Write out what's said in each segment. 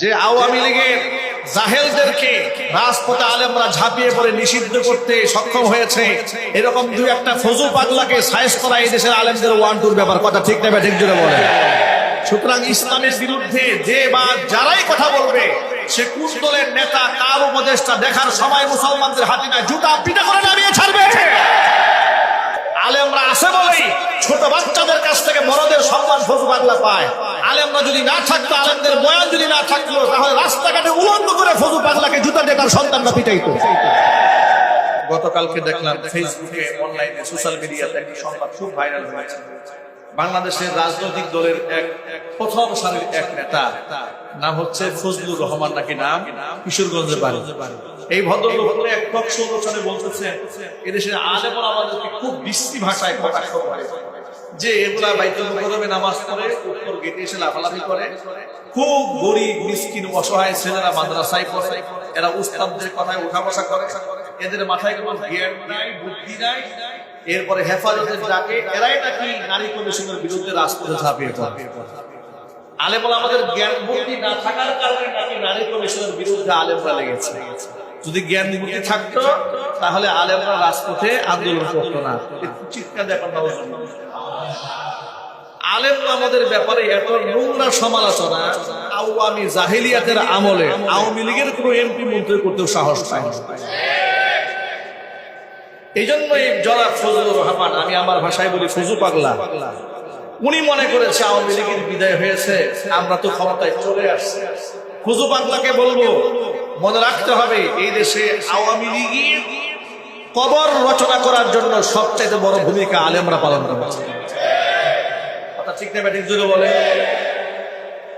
যে আওয়ামী লীগের জাহেলদেরকে রাজপথে আলেমরা ঝাঁপিয়ে পড়ে, নিষিদ্ধ করতে সক্ষম হয়েছে। এরকম দুই একটা ফজু পাগলাকে সাইজ করা এই দেশের আলেমদের ওয়ান টুর ব্যাপার। কথা ঠিক নেবে ঠিক জোরে বলে সুতরাং ইসলামের বিরুদ্ধে যে বা যারাই কথা বলবে, সে কোন দলের নেতা, কার উপদেষ্টা দেখার সময় মুসলমানদের হাতে না, জুতা পিটা করে নামিয়ে ছাড়বে। আলেমরা আছে বলেই ছোট বাচ্চাদের কাছ থেকে বড়দের সম্মান ফজু পাগলা পায়। আলেমরা যদি না থাকতো, আলেমদের বয়ান যদি না থাকতো, তাহলে রাস্তাঘাটে উলঙ্গ করে ফজু পাগলাকে জুতা দিয়ে তার সন্তানরা পিটাইতো। গতকালকে দেখলাম ফেসবুকে, অনলাইনে, সোশ্যাল মিডিয়াতে একটি সংবাদ খুব ভাইরাল হয়েছে। বাংলাদেশের রাজনৈতিক দলের এক প্রথম সারির এক নেতা, নাম হচ্ছে ফজলুর রহমান নাকি নাম? কিশোরগঞ্জের বাড়ি। এই ভদ্রলোক এক টক সৌরচনে বলতেছেন এদেশের আলেমন আমাদেরকে খুব বিশ্রী ভাষায় কটাক্ষ করে যে এগুলা বাইতুল মুকরমে নামাজ পড়ে, উত্তর গেটে এসে লাফালাফি করে। খুব গরিব, মিসকিন, অসহায় ছেলেরা মাদ্রাসায় পড়ে। এরা উস্তাদদের কথায় উঠা বসা করে। এদের মাথায় কোনো জ্ঞান নাই, বুদ্ধি নাই। এরপরে হেফাজতের ডাকে এরাই নাকি নারী কমিশনের বিরুদ্ধে রাজপথে ঝাঁপিয়ে পড়ে। আলেমরা আমাদের জ্ঞান বুদ্ধি না থাকার কারণে নাকি নারী কমিশনের বিরুদ্ধে আলেমরা লেগেছে। যদি জ্ঞান বুদ্ধি থাকতো, তাহলে আলেমরা রাজপথে আন্দোলন করতো না। চিৎকার দেখার আলেম আমাদের ব্যাপারে এত নোংরা সমালোচনা, আওয়ামী জাহিলিয়াতের আমলে আওয়ামী লীগের এমপি মন্ত্রী সাহস পায় এই ফজলুর রহমান, আমি আমার ভাষায় বলি ফজু পাগলা। উনি মনে করেছে আওয়ামী লীগের বিদায় হয়েছে, আমরা তো ক্ষমতায় চলে আসছি। পাগলাকে বলব, মনে রাখতে হবে, এই দেশে আওয়ামী লীগের কবর রচনা করার জন্য সবচাইতে বড় ভূমিকা আলেমরা পালন করেছে। ঠিক ব্যাটিং জুড়ে বলে।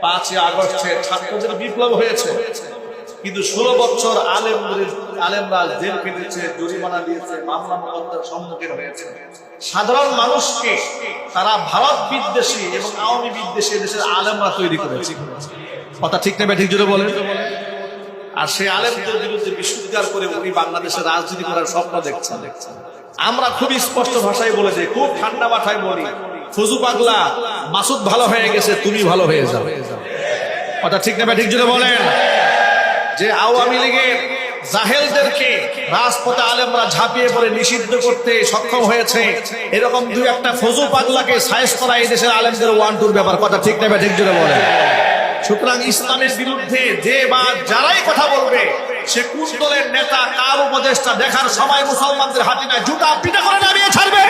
পাঁচই আগস্টে ছাত্রদের বিপ্লব হয়েছে। কিন্তু ষোলো বছর জেল কেটেছে জরিমানা দিয়েছে, মামলা সম্মুখীন হয়েছে। সাধারণ মানুষকে তারা ভারত বিদ্বেষী এবং আওয়ামী বিদ্বেষী দেশের আলেমরা তৈরি করেছে। কথা ঠিক না, ব্যাটিং জুড়ে বলে? আর সে আলেমদের বিরুদ্ধে বিশুদ্ধার করে উনি বাংলাদেশে রাজনীতি করার স্বপ্ন দেখছেন। আমরা খুবই স্পষ্ট ভাষায় বলে যাই, খুব ঠান্ডা মাথায় বলি, ফজু পাগলা মাসুদ ভালো হয়ে গেছে, তুমি ভালো হয়ে যাও। কথা ঠিক না ঠিক জুড়ে বলেন। যে আওয়ামী লীগের জাহেলদেরকে রাজপথে আলেমরা ঝাঁপিয়ে পড়ে, নিষিদ্ধ করতে সক্ষম হয়েছে, এরকম দুই একটা ফজু পাগলাকে সাইজ করা এই দেশের আলেমদের ওয়ান টুর ব্যাপার। কথা ঠিক না ঠিক জুড়ে বলেন। সুতরাং ইসলামের বিরুদ্ধে যে বা যারাই কথা বলবে, সে কোন দলের নেতা, কার উপদেষ্টা, দেখার সময় মুসলমানদের হাতে না জুতা পিটা করে নামিয়ে ছাড়বে?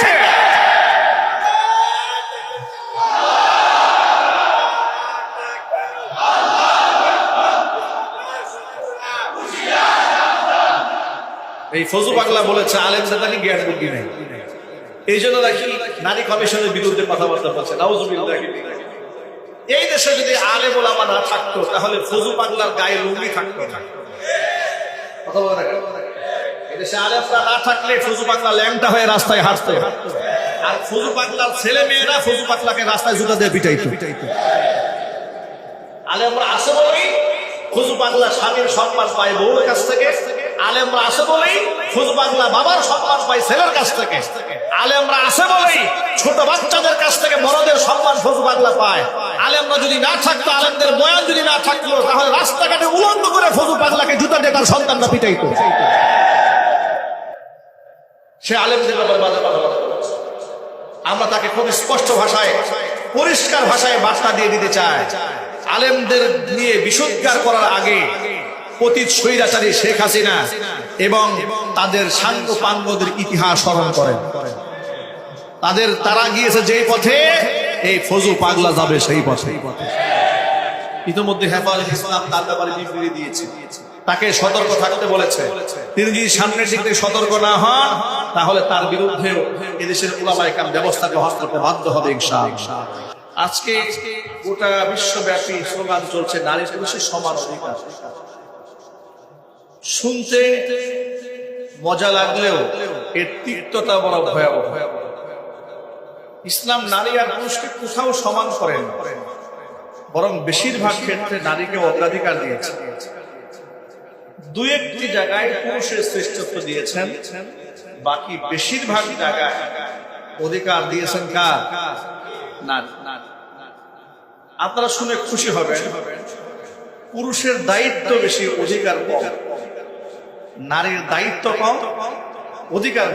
এই ফজু পাগলা বলেছে, আলেমদের নাকি জ্ঞান বুদ্ধি নেই। এই জন্য দেখি নারী কমিশনের বিরুদ্ধে কথাবার্তা বলছে এই দেশে যদি আলে বলামা না থাকতো, তাহলে ফজু পাগলার গায়ে লুঙ্গি থাকতো না। বলে না আলেমরা না থাকলে ফজু পাগলা ল্যাংটা হয়ে রাস্তায় আর ফজু পাগলার ছেলে মেয়েরা ফজু রাস্তায় দিয়ে ফজু স্বামীর সম্মান পায় বউর কাছ থেকে। আলেমরা আসে বলেই ফজু পাগলা বাবার সম্মান পাই ছেলের কাছ থেকে। আলেমরা আসে বলেই ছোট বাচ্চাদের কাছ থেকে বড়দের সম্মান ফজু পাগলা পায়। আলেমরা যদি না থাকতো, আলেমদের বয়ান যদি না থাকতো, তাহলে রাস্তাঘাটে উলঙ্গ করে ফজু পাগলাকে জুতা দিয়ে তার সন্তানরা পিটাইতো। সে আলেমদের ব্যাপারে আমরা তাকে খুব স্পষ্ট ভাষায়, পরিষ্কার ভাষায় বার্তা দিয়ে দিতে চাই। আলেমদের নিয়ে বিশুদ্ধার করার আগে তাকে সতর্ক থাকতে বলেছে। তিনি যদি সামনের দিক থেকে সতর্ক না হন, তাহলে তার বিরুদ্ধে এদেশের উলামায়ে কাম ব্যবস্থা গ্রহণ বাধ্য হবে আজকে গোটা বিশ্বব্যাপী স্লোগান চলছে নারী পুরুষের সমান অধিকার। শুনতে মজা লাগলেও এর তিক্ততা বড় ভয়াবহ। ইসলাম নারী আর পুরুষকে কোথাও সমান করেন বরং বেশিরভাগ ক্ষেত্রে নারীকে অগ্রাধিকার দিয়েছে। দু একটি জায়গায় পুরুষের শ্রেষ্ঠত্ব দিয়েছেন, বাকি বেশিরভাগ জায়গায় অধিকার দিয়েছেন কার? আপনারা শুনে খুশি হবেন, পুরুষের দায়িত্ব বেশি, অধিকার কম। নারীর দায়িত্ব কম, অধিকার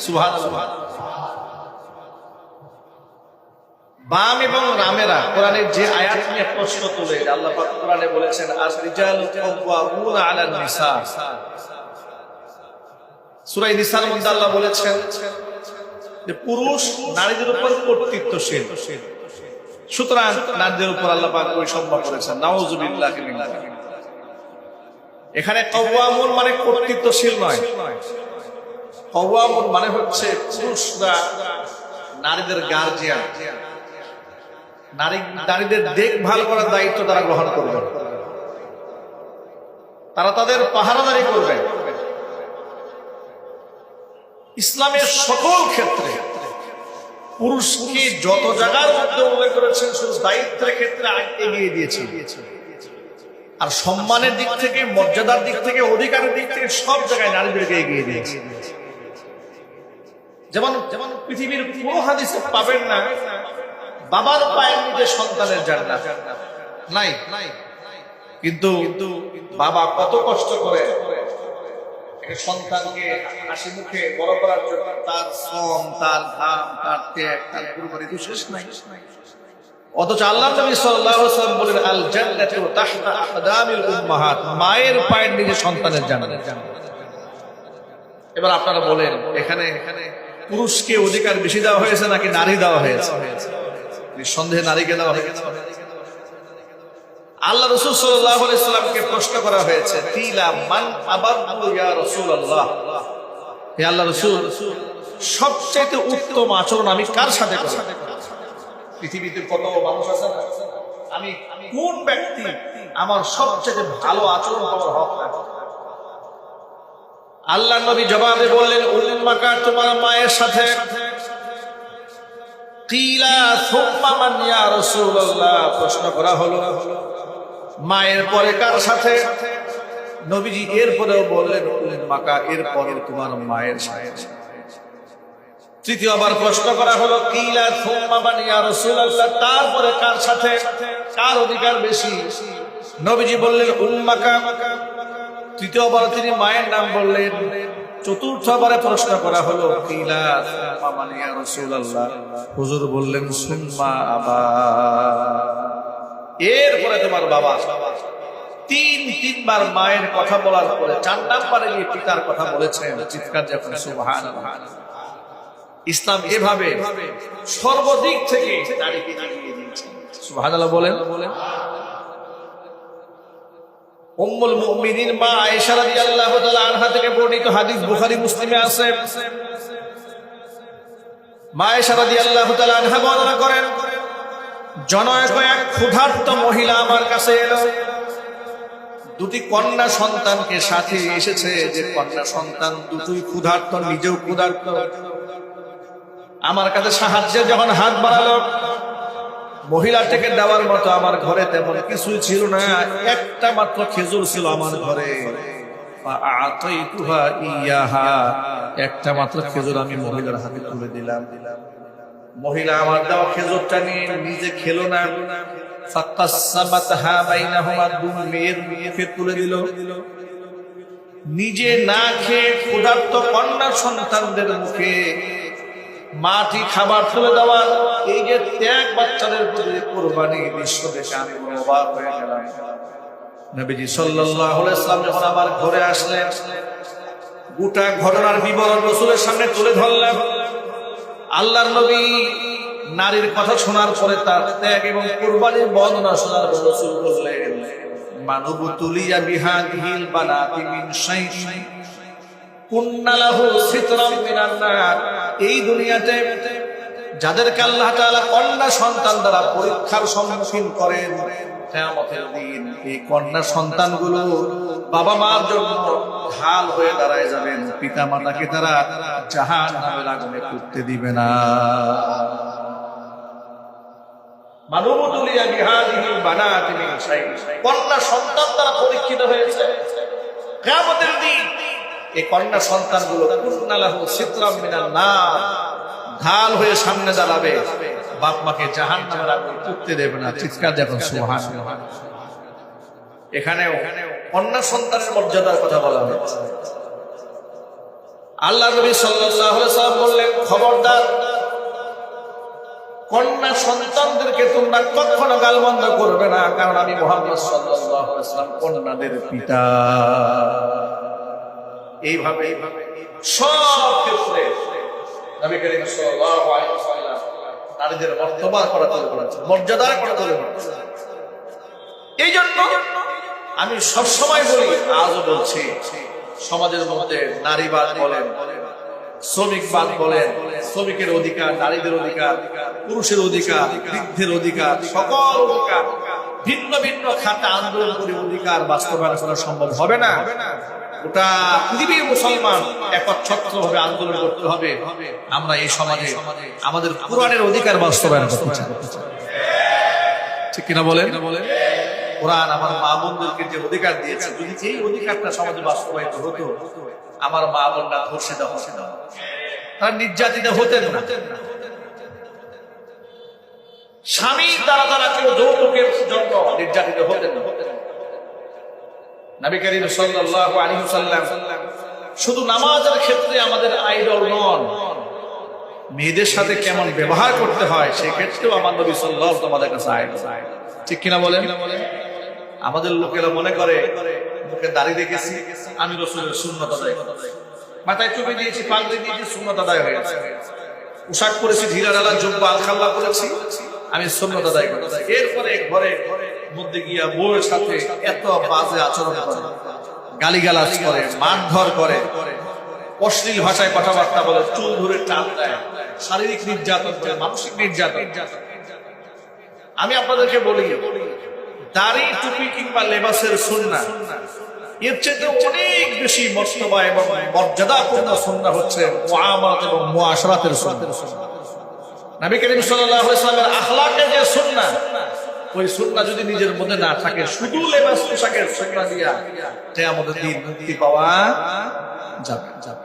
সুবহানাল্লাহ। বাম এবং রামেরা কোরআনের যে আয়াত নিয়ে প্রশ্ন তোলে আল্লাহ কোরআনে বলেছেন আর রিজাল আলান নিসা। সূরা নিসার মধ্যে আল্লাহ বলেছেন যে, পুরুষ নারীদের উপর কর্তৃত্বশীল। সুতরাং নারীদের উপর আল্লাহ পাক করেছেন। এখানে কওয়ামুন মানে কর্তৃত্বশীল নয়। কওয়ামুন মানে হচ্ছে পুরুষরা নারীদের গার্জিয়ান নারী, নারীদের দেখভাল করার দায়িত্ব তারা গ্রহণ করবে। তারা তাদের পাহারাদারি করবে। ইসলামের সকল ক্ষেত্রে পুরুষকে যত জায়গার মধ্যে উল্লেখ করেছেন, শুধু দায়িত্বের ক্ষেত্রে এগিয়ে দিয়েছে? আর সম্মানের দিক থেকে, মর্যাদার দিক থেকে, অধিকারের দিক থেকে সব জায়গায় নারীদেরকে এগিয়ে দিয়েছে। যেমন যেমন পৃথিবীর কোনো পাবেন না, বাবার পায়ের নিচে সন্তানের জান্নাত। নাই। নাই কিন্তু বাবা কত কষ্ট করে সন্তানকে হাসি মুখে বড় করার জন্য তার শ্রম, তার ঘাম তার ত্যাগ, তার কুরবানি তো শেষ নাই। অথচ আল্লাহ নবী সাল্লাল্লাহু বলেন আল জান্নাতু মায়ের পায়ের নিচে সন্তানের জান্নাত। এবার আপনারা বলেন, এখানে পুরুষকে অধিকার বেশি দেওয়া হয়েছে নাকি নারী দেওয়া হয়েছে? নিঃসন্দেহে নারীকে দেওয়া হয়েছে। আল্লাহ রসুল সাল্লামকে প্রশ্ন করা হয়েছে তিলা মান ইয়া রাসূলুল্লাহ? হে আল্লাহ রসুল সবচেয়ে উত্তম আচরণ আমি কার সাথে করি? পৃথিবীতে কত মানুষ আছে না? আমি কোন ব্যক্তি আমার সবচেয়ে ভালো আচরণ করার হক আল্লাহ নবী জবাবে বললেন উম্মাকা তোমার মায়ের সাথে। প্রশ্ন করা হলো, মায়ের পরে কার সাথে? নবীজি এরপরেও বললেন উম্মাকা এরপরে তোমার মায়ের সাথে। তৃতীয়বার প্রশ্ন করা হলো, কিলা সুম্মা মান ইয়া রাসূলুল্লাহ? তারপরে কার সাথে? কার অধিকার বেশি? নবীজি বললেন, উম্মাকা। তৃতীয়বার তিনি মায়ের নাম বললেন। চতুর্থবারে প্রশ্ন করা হলো, কিলা সুম্মা ইয়া রাসূলুল্লাহ? হুজুর বললেন, সুম্মা আবা। এরপরে তোমার বাবা তিন, তিনবার মায়ের কথা বলার পরে, চার নাম্বারে গিয়ে পিতার কথা বলেছেন, চিৎকার যখন সুবহান ইসলাম এভাবে সর্বদিক থেকে নারীকে সুবহানাল্লাহ বলেন বলেন। উম্মুল মুমিনিন মা আয়েশা রাদিয়াল্লাহু তাআলা আনহা থেকে বর্ণিত হাদিস বুখারী মুসলিমে আছে। মা আয়েশা রাদিয়াল্লাহু তাআলা আনহা বর্ণনা করেন জনৈক এক ক্ষুধার্ত মহিলা আমার কাছে এলো। দুটি কন্যা সন্তানকে সাথে এসেছে। যে কন্যা সন্তান দুটোই ক্ষুধার্ত নিজেও ক্ষুধার্ত। আমার কাছে সাহায্যে যখন হাত বাড়ালো থেকে দেওয়ার মতো আমার ঘরে তেমন কিছুই ছিল না, একটা মাত্র খেজুর ছিল আমার ঘরে। একটা মাত্র খেজুর আমি মহিলার হাতে তুলে দিলাম। মহিলা আমার দেওয়া খেজুরটা নিয়ে নিজে খেলো না। তুলে নিজে না খেয়ে ক্ষুধার্ত কন্যা সন্তানদের মুখে মাটি খাবার তুলে দেওয়া, এই যে ত্যাগ বাচ্চাদের প্রতি কোরবানি দৃশ্য দেখে আমি অবাক হয়ে গেলাম। নবীজি সাল্লাল্লাহু আলাইহি সাল্লাম যখন আমার ঘরে আসলেন, গোটা ঘটনার বিবরণ রসুলের সামনে তুলে ধরলাম আল্লাহর নবী নারীর কথা শোনার পরে তার ত্যাগ এবং কোরবানির বর্ণনা শোনার পর রসুল বললেন মানব তুলিয়া বিহাদিহিল বানাতি মিন শাইইন। কুন্নালাহু সিতরাম মিনান নার। এই দুনিয়াতে যাদেরকে আল্লাহ তাআলা কন্যা সন্তান দ্বারা পরীক্ষার সম্মুখীন করেন, কিয়ামতের দিন এই কন্যা সন্তানগুলো বাবা মার জন্য ঢাল হয়ে দাঁড়ায় যাবেন পিতা মাতাকে তারা জাহান্নামের আগুনে করতে দিবে না। কন্যা সন্তান দ্বারা পরীক্ষিত হয়েছে, কিয়ামতের দিন এই কন্যা সন্তানগুলো সিতরাম ঢাল হয়ে সামনে দাঁড়াবে। বাপ মাকে জাহান করতে দেবে না। চিৎকার যখন সুবহান। এখানেও কন্যা সন্তানের মর্যাদার কথা বলা হয়েছে। আল্লাহ নবী সাল্লাম বললেন, খবরদার, কন্যা সন্তানদেরকে তোমরা কখনো গালমন্দ করবে না। কারণ আমি মোহাম্মদ সাল্লাম কন্যাদের পিতা। এইভাবে সব ক্ষেত্রে নারীদের মর্তবা করা তুলে ধরেছেন মর্যাদার করা তুলে এই জন্য আমি সবসময় বলি, আজও বলছি, সমাজের মধ্যে নারীবাদ বলেন, শ্রমিকবাদ বলেন, শ্রমিকের অধিকার, নারীদের অধিকার, পুরুষের অধিকার, বৃদ্ধের অধিকার, সকল অধিকার, ভিন্ন ভিন্ন খাতে আন্দোলন করে অধিকার বাস্তবায়ন করা সম্ভব হবে না। গোটা পৃথিবীর মুসলমান একচ্ছত্র আন্দোলন করতে হবে। আমরা এই সমাজে আমাদের কোরআনের অধিকার বাস্তবায়ন করতে চাই। ঠিক কিনা বলেন? কোরআন আমার মা বোনদেরকে যে অধিকার দিয়েছে, যদি অধিকারটা সমাজে বাস্তবায়িত হতো, আমার মা ধর্ষিত হতেন তারা নির্যাতিত হতেন না। স্বামী দ্বারা তারা কেউ যৌতুকের জন্য নির্যাতিত হতেন না। শুধু নামাজের ক্ষেত্রে আমাদের আইডল নন। মেয়েদের সাথে কেমন ব্যবহার করতে হয় সেই ক্ষেত্রেও আমার নবী সাল্লাল্লাহু তোমাদের কাছে আইডল। ঠিক কিনা আমাদের লোকেরা মনে করে, মুখে দাড়ি আমি রসুলের শূন্যতা মাথায় চুপে দিয়েছি, পাগড়ি দিয়েছি শূন্যতা আদায় হয়ে গেছে। পোশাক পরেছি ঢিলা ডালা জব্বা, আলখাল্লা করেছি আমি শূন্যতা আদায় করেছি। এরপরে ঘরে মধ্যে গিয়া বউয়ের সাথে এত বাজে আচরণ করে। গালিগালাজ করে, মারধর করে। অশ্লীল ভাষায় কথাবার্তা বলে, চুল ধরে টান দেয়। শারীরিক নির্যাতন করে, মানসিক নির্যাতন। আমি আপনাদেরকে বলি, দাড়ি, টুপি কিংবা লেবাসের সুন্না, এর চেয়ে অনেক বেশি মর্তবা এবং মর্যাদাপূর্ণ সুন্না হচ্ছে মুআমালাত এবং মুআশারাতের সুন্না। নবী করিম সাল্লাল্লাহু আলাইহি সাল্লামের আখলাকের যে সুন্না ওই সুন্না যদি নিজের মধ্যে না থাকে শুধু লেবাস পোশাকের সুন্না দিয়া যে আমাদের দিন মুক্তি পাওয়া যাবে। যাবে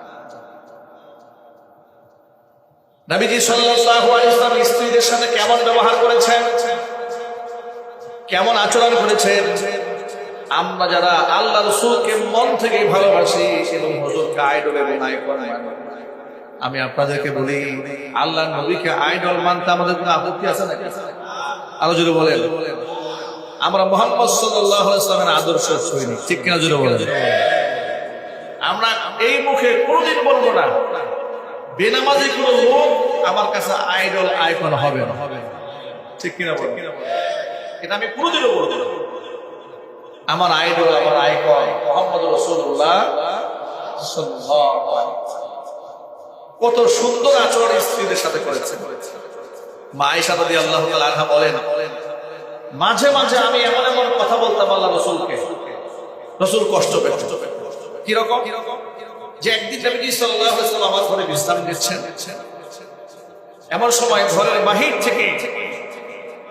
নবীজি সাল্লাল্লাহু আলাইহি স্ত্রীদের সাথে কেমন ব্যবহার করেছেন? কেমন আচরণ করেছেন? আমরা যারা আল্লাহ রসুলকে মন থেকে ভালোবাসি এবং আমি আপনাদেরকে বলি, আল্লাহ নবীকে আইডল মানতে আমাদের কোনো আপত্তি আছে নাকি? আরও যদি বলেন। আমরা মোহাম্মদ সাল্লাহ ইসলামের আদর্শ সৈনিক ঠিক কিনা জুড়ে বলেন? আমরা এই মুখে কোনোদিন বলব না, বেনামাজি কোনো লোক আমার কাছে আইডল আইকন হবে না। ঠিক কিনা বলেন? এটা আমি কোনোদিনও বলব না। আমার আইডল, আমার আইকন মোহাম্মদ রসুল্লাহ কত সুন্দর আচরণ স্ত্রীদের সাথে করেছে। আল্লাহ বলেন, মাঝে মাঝে আমি এমন এমন কথা বলতাম আল্লাহ কষ্ট কীরকম যে ঘরে বিশ্রাম এমন সময় ঘরের বাহির থেকে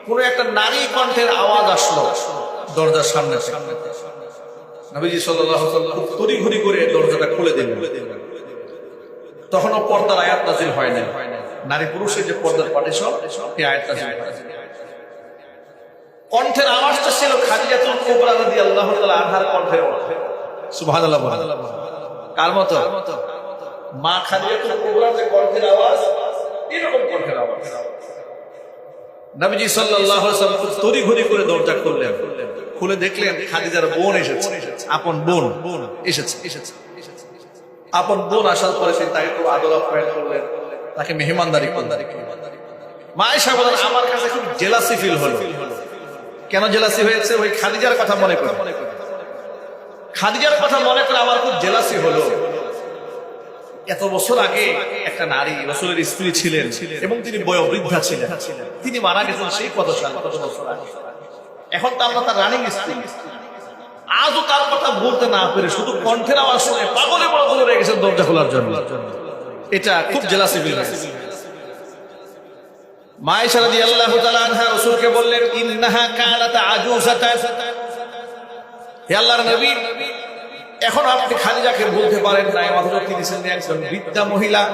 কোন একটা নারী কণ্ঠের আওয়াজ আসলো দরজার সামনে নবীজি সাল্লাল্লাহু আলাইহি ওয়াসাল্লাম ঘড়ি করে দরজাটা খুলে দিলেন। তখনও পর্দার আয়াত নাজিল হয় না নারী পুরুষের যে পর্দার পার্টিশন এই আয়াত নাজিল কণ্ঠের আওয়াজটা ছিল খাদিজাতুল কুবরা রাদিয়াল্লাহু তাআলা আনহার কণ্ঠের সুবহানাল্লাহ কার মতো? মা খাদিজাতুল কুবরার যে কণ্ঠের আওয়াজ, এরকম কণ্ঠের আওয়াজ। নবীজি সাল্লাল্লাহু আলাইহি ওয়াসাল্লাম ঘড়ি করে দরজা খুললেন। খুলে দেখলেন খাদিজার বোন এসেছে। আপন বোন বোন এসেছে এসেছে। আপন বোন আসার পরে সে তাকে খুব আদর আপ্যায়ন করলেন। তাকে মেহমানদারি করলেন মা বলেন আমার কাছে খুব জেলাসি ফিল হলো। কেন জেলাসি হয়েছে? ওই খাদিজার কথা মনে করে খাদিজার কথা মনে করে আমার খুব জেলাসি হলো। এত বছর আগে একটা নারী রসুলের স্ত্রী ছিলেন এবং তিনি বয়োবৃদ্ধা ছিলেন। তিনি মারা গেছেন সেই কত সাল? কত বছর আগে। এখন তো আমরা তার রানিং স্ত্রী। আজও তার কথা বলতে না পেরে শুধু কণ্ঠের আওয়াজ শুনে পাগলে বড় করে রয়ে গেছেন দরজা খোলার জন্য। এটা খুব জেলাসি ফিল মায়েশা রাদিয়াল্লাহু তাআলা আনহা রাসূলকে বললেন ইন্নাহা কানাত আজুসাতান হে আল্লাহর নবী এখন আপনি বলতে পারেন না অথচ তিনি ছিলেন একজন বৃদ্ধা মহিলা।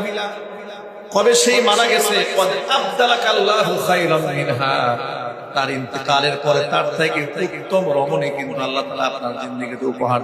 কবে সেই মারা গেছে? তার ইন্তকালের পরে তার থেকে উত্তম রমণী কিন্তু আল্লাহ তালা আপনার জিন্দিগিতে উপহার